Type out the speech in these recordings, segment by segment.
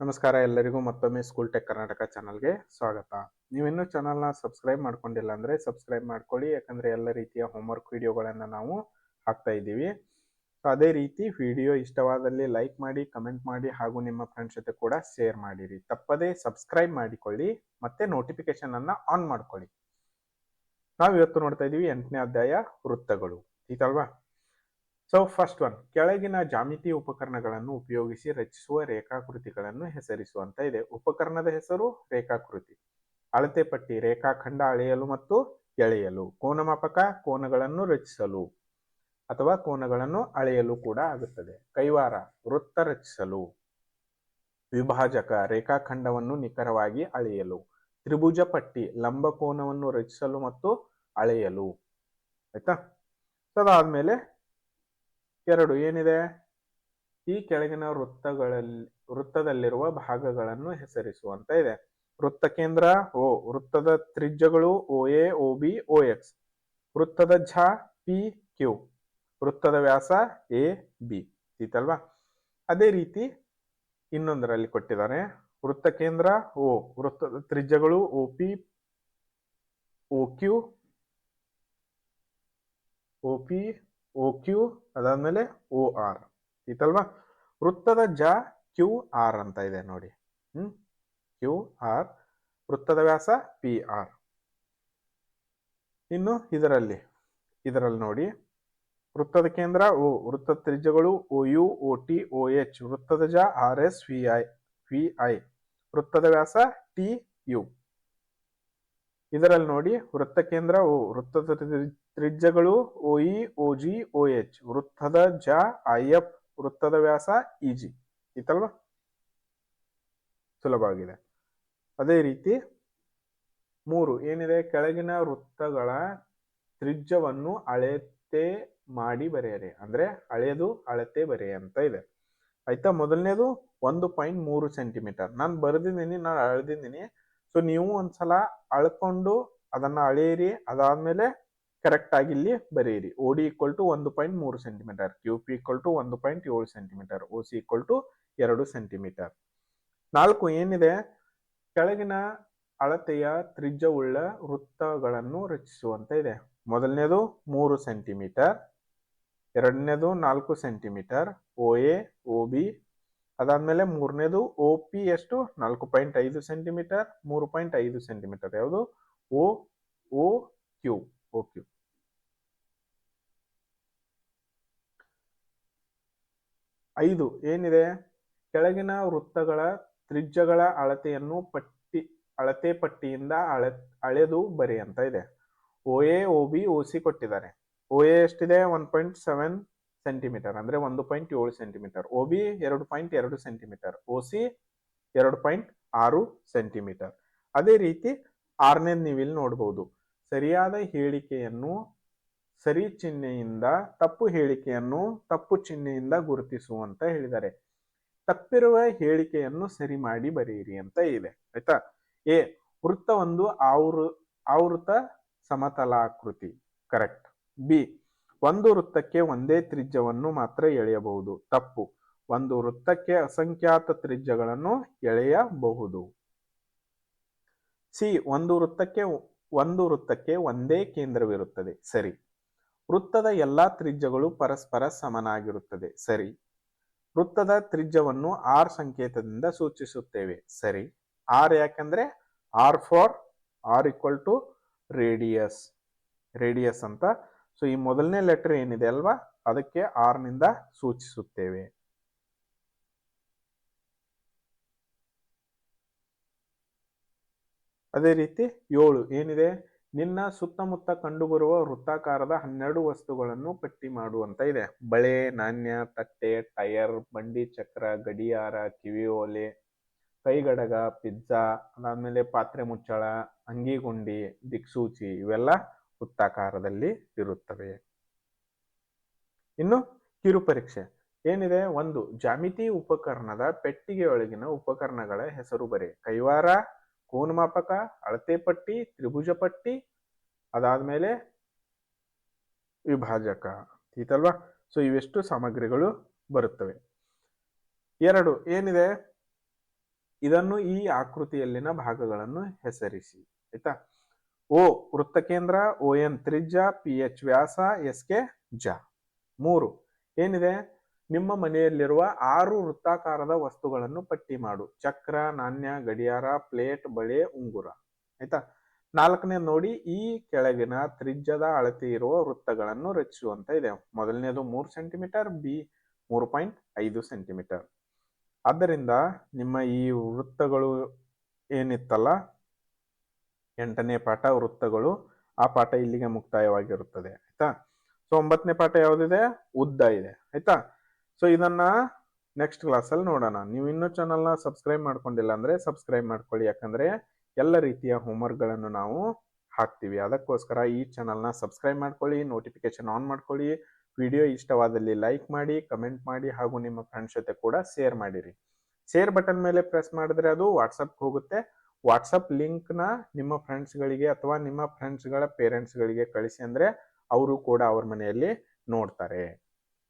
ನಮಸ್ಕಾರ ಎಲ್ಲರಿಗೂ ಮತ್ತೊಮ್ಮೆ ಸ್ಕೂಲ್ ಟೆಕ್ ಕರ್ನಾಟಕ ಚಾನಲ್ಗೆ ಸ್ವಾಗತ. ನೀವಿನ್ನೂ ಚಾನಲ್ನ ಸಬ್ಸ್ಕ್ರೈಬ್ ಮಾಡ್ಕೊಂಡಿಲ್ಲ ಅಂದರೆ ಸಬ್ಸ್ಕ್ರೈಬ್ ಮಾಡ್ಕೊಳ್ಳಿ, ಯಾಕಂದರೆ ಎಲ್ಲ ರೀತಿಯ ಹೋಮ್ವರ್ಕ್ ವಿಡಿಯೋಗಳನ್ನು ನಾವು ಹಾಕ್ತಾ ಇದ್ದೀವಿ. ಸೊ ಅದೇ ರೀತಿ ವಿಡಿಯೋ ಇಷ್ಟವಾದಲ್ಲಿ ಲೈಕ್ ಮಾಡಿ ಕಮೆಂಟ್ ಮಾಡಿ ಹಾಗೂ ನಿಮ್ಮ ಫ್ರೆಂಡ್ಸ್ ಜೊತೆ ಕೂಡ ಶೇರ್ ಮಾಡಿರಿ. ತಪ್ಪದೇ ಸಬ್ಸ್ಕ್ರೈಬ್ ಮಾಡಿಕೊಳ್ಳಿ, ಮತ್ತು ನೋಟಿಫಿಕೇಷನನ್ನು ಆನ್ ಮಾಡ್ಕೊಳ್ಳಿ. ನಾವು ಇವತ್ತು ನೋಡ್ತಾ ಇದ್ದೀವಿ ಎಂಟನೇ ಅಧ್ಯಾಯ ವೃತ್ತಗಳು. ಈತಲ್ವಾ ಸೊ ಫಸ್ಟ್ ಒನ್ ಕೆಳಗಿನ ಜಾಮಿತಿ ಉಪಕರಣಗಳನ್ನು ಉಪಯೋಗಿಸಿ ರಚಿಸುವ ರೇಖಾಕೃತಿಗಳನ್ನು ಹೆಸರಿಸುವಂತ ಇದೆ. ಉಪಕರಣದ ಹೆಸರು ರೇಖಾಕೃತಿ. ಅಳತೆ ಪಟ್ಟಿ, ರೇಖಾಖಂಡ ಅಳೆಯಲು ಮತ್ತು ಎಳೆಯಲು, ಕೋನಮಾಪಕ, ಕೋನಗಳನ್ನು ರಚಿಸಲು ಅಥವಾ ಕೋನಗಳನ್ನು ಅಳೆಯಲು ಕೂಡ ಆಗುತ್ತದೆ. ಕೈವಾರ, ವೃತ್ತ ರಚಿಸಲು, ವಿಭಾಜಕ, ರೇಖಾಖಂಡವನ್ನು ನಿಖರವಾಗಿ ಅಳೆಯಲು, ತ್ರಿಭುಜ ಪಟ್ಟಿ ಲಂಬಕೋನವನ್ನು ರಚಿಸಲು ಮತ್ತು ಅಳೆಯಲು. ಆಯ್ತಾ? ಸೊ ಅದಾದ್ಮೇಲೆ ಎರಡು ಏನಿದೆ? ಈ ಕೆಳಗಿನ ವೃತ್ತಗಳಲ್ಲಿ, ವೃತ್ತದಲ್ಲಿರುವ ಭಾಗಗಳನ್ನು ಹೆಸರಿಸುವಂತ ಇದೆ. ವೃತ್ತ ಕೇಂದ್ರ, ಓ, ವೃತ್ತದ ತ್ರಿಜ್ಯಗಳು O A O B O X ವೃತ್ತದ ಝ, ಪಿ, ಕ್ಯೂ. ವೃತ್ತದ ವ್ಯಾಸ, ಎ, ಬಿ. ಇತ್ತಲ್ವಾ ಅದೇ ರೀತಿ ಇನ್ನೊಂದರಲ್ಲಿ ಕೊಟ್ಟಿದ್ದಾರೆ. ವೃತ್ತ ಕೇಂದ್ರ, ಓ, ವೃತ್ತದ ತ್ರಿಜ್ಯಗಳು O P O Q O P O Q ಅದಾದ್ಮೇಲೆ ಓ ಆರ್ ಇತ್ತಲ್ವಾ? ವೃತ್ತದ ಜ ಕ್ಯೂ ಆರ್ ಅಂತ ಇದೆ ನೋಡಿ. ಹ್ಮ್? ಕ್ಯೂ ಆರ್ ವೃತ್ತದ ವ್ಯಾಸ ಪಿ ಆರ್ ಇನ್ನು ಇದರಲ್ಲಿ ಇದರಲ್ಲಿ ನೋಡಿ. ವೃತ್ತದ ಕೇಂದ್ರ, ಓ, ವೃತ್ತದ ತ್ರಿಜ್ಯಗಳು O U O T O H ವೃತ್ತದ ಜ R S V I V I ವೃತ್ತದ ವ್ಯಾಸ ಟಿ ಯು ಇದರಲ್ಲಿ ನೋಡಿ, ವೃತ್ತ ಕೇಂದ್ರ, ಓ, ವೃತ್ತದ ತ್ರಿಜ್ಯಗಳು O E O G O H ವೃತ್ತದ ಜ ಐ ಎಫ್ ವೃತ್ತದ ವ್ಯಾಸ ಇ ಜಿ ಇತ್ತಲ್ವಾ? ಸುಲಭವಾಗಿದೆ. ಅದೇ ರೀತಿ ಮೂರು ಏನಿದೆ? ಕೆಳಗಿನ ವೃತ್ತಗಳ ತ್ರಿಜ್ಯವನ್ನು ಅಳತೆ ಮಾಡಿ ಬರೆಯರಿ. ಅಂದ್ರೆ ಅಳೆದು ಅಳತೆ ಬರೆಯ ಅಂತ ಇದೆ. ಆಯ್ತಾ? ಮೊದಲನೇದು ಒಂದು ಪಾಯಿಂಟ್ ಮೂರು ಸೆಂಟಿಮೀಟರ್. ನಾನು ಬರೆದಿದ್ದೀನಿ, ನಾನು ಅಳೆದಿದ್ದೀನಿ. ಸೊ, ನೀವು ಒಂದ್ಸಲ ಅಳ್ಕೊಂಡು ಅದನ್ನ ಅಳೆಯಿರಿ. ಅದಾದ್ಮೇಲೆ ಕರೆಕ್ಟ್ ಆಗಿ ಇಲ್ಲಿ ಬರೆಯಿರಿ. ಓಡಿ ಈಕ್ವಲ್ ಟು ಒಂದು ಪಾಯಿಂಟ್ ಮೂರು centimetre Q P equal to ಒಂದು ಪಾಯಿಂಟ್ ಏಳು centimetre O C equal to ಎರಡು ಸೆಂಟಿಮೀಟರ್ ನಾಲ್ಕು ಏನಿದೆ? ಕೆಳಗಿನ ಅಳತೆಯ ತ್ರಿಜ್ಯವುಳ್ಳ ವೃತ್ತಗಳನ್ನು ರಚಿಸುವಂತ ಇದೆ. ಮೊದಲನೇದು ಮೂರು ಸೆಂಟಿಮೀಟರ್ ಎರಡನೇದು ನಾಲ್ಕು centimetre O A O B ಅದಾದ್ಮೇಲೆ ಮೂರನೇದು ಓ ಪಿ ಎಷ್ಟು? ನಾಲ್ಕು ಪಾಯಿಂಟ್ ಐದು ಸೆಂಟಿಮೀಟರ್ ಮೂರು ಪಾಯಿಂಟ್ ಐದು ಸೆಂಟಿಮೀಟರ್ ಯಾವುದು? ಓ ಓ ಕ್ಯೂ ಓ ಕ್ಯೂ ಐದು ಏನಿದೆ? ಕೆಳಗಿನ ವೃತ್ತಗಳ ತ್ರಿಜ್ಯಗಳ ಅಳತೆಯನ್ನು ಪಟ್ಟಿ, ಅಳತೆ ಪಟ್ಟಿಯಿಂದ ಅಳೆ, ಅಳೆದು ಬರಿ ಅಂತ ಇದೆ. O A O B O C ಕೊಟ್ಟಿದ್ದಾರೆ. ಓ ಎ ಎಷ್ಟಿದೆ? ಒನ್ ಪಾಯಿಂಟ್ ಸೆವೆನ್ ಸೆಂಟಿಮೀಟರ್, ಅಂದ್ರೆ ಒಂದು ಪಾಯಿಂಟ್ ಏಳು ಸೆಂಟಿಮೀಟರ್. ಓ ಬಿ ಎರಡು ಪಾಯಿಂಟ್ ಎರಡು ಸೆಂಟಿಮೀಟರ್ ಓ ಸಿ ಎರಡು ಪಾಯಿಂಟ್ ಆರು ಸೆಂಟಿಮೀಟರ್. ಅದೇ ರೀತಿ ಆರನೇದು ನೀವು ಇಲ್ಲಿ ನೋಡಬಹುದು ಸರಿಯಾದ ಹೇಳಿಕೆಯನ್ನು ಸರಿ ಚಿಹ್ನೆಯಿಂದ ತಪ್ಪು ಹೇಳಿಕೆಯನ್ನು ತಪ್ಪು ಚಿಹ್ನೆಯಿಂದ ಗುರುತಿಸುವಂತ ಹೇಳಿದ್ದಾರೆ. ತಪ್ಪಿರುವ ಹೇಳಿಕೆಯನ್ನು ಸರಿ ಮಾಡಿ ಬರೆಯಿರಿ ಅಂತ ಇದೆ. ಆಯ್ತಾ? ಎ ವೃತ್ತ ಒಂದು ಆವೃ, ಆವೃತ ಸಮತಲಾಕೃತಿ. ಕರೆಕ್ಟ್. ಬಿ, ಒಂದು ವೃತ್ತಕ್ಕೆ ಒಂದೇ ತ್ರಿಜ್ಯವನ್ನು ಮಾತ್ರ ಎಳೆಯಬಹುದು. ತಪ್ಪು. ಒಂದು ವೃತ್ತಕ್ಕೆ ಅಸಂಖ್ಯಾತ ತ್ರಿಜ್ಯಗಳನ್ನು ಎಳೆಯಬಹುದು. ಸಿ, ಒಂದು ವೃತ್ತಕ್ಕೆ ಒಂದು ವೃತ್ತಕ್ಕೆ ಒಂದೇ ಕೇಂದ್ರವಿರುತ್ತದೆ. ಸರಿ. ವೃತ್ತದ ಎಲ್ಲಾ ತ್ರಿಜ್ಯಗಳು ಪರಸ್ಪರ ಸಮನಾಗಿರುತ್ತದೆ. ಸರಿ. ವೃತ್ತದ ತ್ರಿಜ್ಯವನ್ನು ಆರ್ ಸಂಕೇತದಿಂದ ಸೂಚಿಸುತ್ತೇವೆ. ಸರಿ. ಆರ್ ಯಾಕಂದ್ರೆ R for R equal to radius radius ಅಂತ. ಸೊ ಈ ಮೊದಲನೇ ಲೆಟರ್ ಏನಿದೆ ಅಲ್ವಾ? ಅದಕ್ಕೆ ಆರ್ನಿಂದ ಸೂಚಿಸುತ್ತೇವೆ. ಅದೇ ರೀತಿ ಏಳು ಏನಿದೆ? ನಿನ್ನ ಸುತ್ತಮುತ್ತ ಕಂಡುಬರುವ ವೃತ್ತಾಕಾರದ ಹನ್ನೆರಡು ವಸ್ತುಗಳನ್ನು ಪಟ್ಟಿ ಮಾಡುವಂತ ಇದೆ. ಬಳೆ, ನಾಣ್ಯ, ತಟ್ಟೆ ಟೈರ್ ಬಂಡಿ, ಚಕ್ರ, ಗಡಿಯಾರ ಕಿವಿಯೋಲೆ ಕೈಗಡಗ, ಪಿಜ್ಜಾ, ಅದಾದ್ಮೇಲೆ ಪಾತ್ರೆ ಮುಚ್ಚಳ, ಅಂಗಿಗುಂಡಿ, ದಿಕ್ಸೂಚಿ ಇವೆಲ್ಲ ವೃತ್ತಾಕಾರದಲ್ಲಿ ಇರುತ್ತವೆ. ಇನ್ನು ಕಿರುಪರೀಕ್ಷೆ ಏನಿದೆ? ಒಂದು ಜಾಮಿತಿ ಉಪಕರಣದ ಪೆಟ್ಟಿಗೆಯೊಳಗಿನ ಉಪಕರಣಗಳ ಹೆಸರು ಬರೆ. ಕೈವಾರ ಕೋನಮಾಪಕ ಅಳತೆ ಪಟ್ಟಿ, ತ್ರಿಭುಜ ಪಟ್ಟಿ, ಅದಾದ್ಮೇಲೆ ವಿಭಾಜಕ. ಈತಲ್ವಾ ಸೊ ಇವೆಷ್ಟು ಸಾಮಗ್ರಿಗಳು ಬರುತ್ತವೆ. ಎರಡು, ಏನಿದೆ? ಇದನ್ನು ಈ ಆಕೃತಿಯಲ್ಲಿನ ಭಾಗಗಳನ್ನು ಹೆಸರಿಸಿ. ಆಯ್ತಾ? ಓ ವೃತ್ತ ಕೇಂದ್ರ ಓ ಎನ್ ತ್ರಿಜ್ಯ, ಪಿ ಎಚ್ ವ್ಯಾಸ, ಎಸ್ ಕೆ, ಜ. ಮೂರು, ಏನಿದೆ? ನಿಮ್ಮ ಮನೆಯಲ್ಲಿರುವ ಆರು ವೃತ್ತಾಕಾರದ ವಸ್ತುಗಳನ್ನು ಪಟ್ಟಿ ಮಾಡು. ಚಕ್ರ, ನಾಣ್ಯ, ಗಡಿಯಾರ, ಪ್ಲೇಟ್, ಬಳೆ, ಉಂಗುರ. ಆಯ್ತಾ? ನಾಲ್ಕನೇ ನೋಡಿ, ಈ ಕೆಳಗಿನ ತ್ರಿಜ್ಯದ ಅಳತೆ ಇರುವ ವೃತ್ತಗಳನ್ನು ರಚಿಸುವಂತ ಇದೆ. ಮೊದಲನೇದು ಮೂರು ಸೆಂಟಿಮೀಟರ್, ಬಿ ಮೂರು ಪಾಯಿಂಟ್ ಐದು ಸೆಂಟಿಮೀಟರ್. ಆದ್ದರಿಂದ ನಿಮ್ಮ ಈ ವೃತ್ತಗಳು ಏನಿತ್ತಲ್ಲ? ಎಂಟನೇ ಪಾಠ, ವೃತ್ತಗಳು. ಆ ಪಾಠ ಇಲ್ಲಿಗೆ ಮುಕ್ತಾಯವಾಗಿರುತ್ತದೆ. ಆಯ್ತಾ? ಸೊ, ಒಂಬತ್ತನೇ ಪಾಠ ಯಾವುದಿದೆ? ಉದ್ದ ಇದೆ. ಆಯ್ತಾ? ಸೊ ಇದನ್ನ ನೆಕ್ಸ್ಟ್ ಕ್ಲಾಸಲ್ಲಿ ನೋಡೋಣ. ನೀವು ಇನ್ನೂ ಚಾನಲ್ನ ಸಬ್ಸ್ಕ್ರೈಬ್ ಮಾಡ್ಕೊಂಡಿಲ್ಲ ಅಂದ್ರೆ ಸಬ್ಸ್ಕ್ರೈಬ್ ಮಾಡ್ಕೊಳ್ಳಿ. ಯಾಕಂದ್ರೆ ಎಲ್ಲ ರೀತಿಯ ಹೋಮ್ವರ್ಕ್ಗಳನ್ನು ನಾವು ಹಾಕ್ತೀವಿ. ಅದಕ್ಕೋಸ್ಕರ ಈ ಚಾನಲ್ನ ಸಬ್ಸ್ಕ್ರೈಬ್ ಮಾಡ್ಕೊಳ್ಳಿ ನೋಟಿಫಿಕೇಶನ್ ಆನ್ ಮಾಡ್ಕೊಳ್ಳಿ. ವಿಡಿಯೋ ಇಷ್ಟವಾದಲ್ಲಿ ಲೈಕ್ ಮಾಡಿ ಕಮೆಂಟ್ ಮಾಡಿ, ಹಾಗೂ ನಿಮ್ಮ ಫ್ರೆಂಡ್ಸ್ ಜೊತೆ ಕೂಡ ಶೇರ್ ಮಾಡಿರಿ. ಶೇರ್ ಬಟನ್ ಮೇಲೆ ಪ್ರೆಸ್ ಮಾಡಿದ್ರೆ ಅದು ವಾಟ್ಸಪ್ಗೆ ಹೋಗುತ್ತೆ. ವಾಟ್ಸಪ್ ಲಿಂಕ್ನ ನಿಮ್ಮ ಫ್ರೆಂಡ್ಸ್ಗಳಿಗೆ ಅಥವಾ ನಿಮ್ಮ ಫ್ರೆಂಡ್ಸ್ಗಳ ಪೇರೆಂಟ್ಸ್ಗಳಿಗೆ ಕಳಿಸಿ ಅಂದರೆ ಅವರು ಕೂಡ ಅವ್ರ ಮನೆಯಲ್ಲಿ ನೋಡ್ತಾರೆ.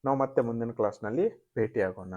ನಾವು ಮತ್ತೆ ಮುಂದಿನ ಕ್ಲಾಸ್ನಲ್ಲಿ ಭೇಟಿಯಾಗೋಣ.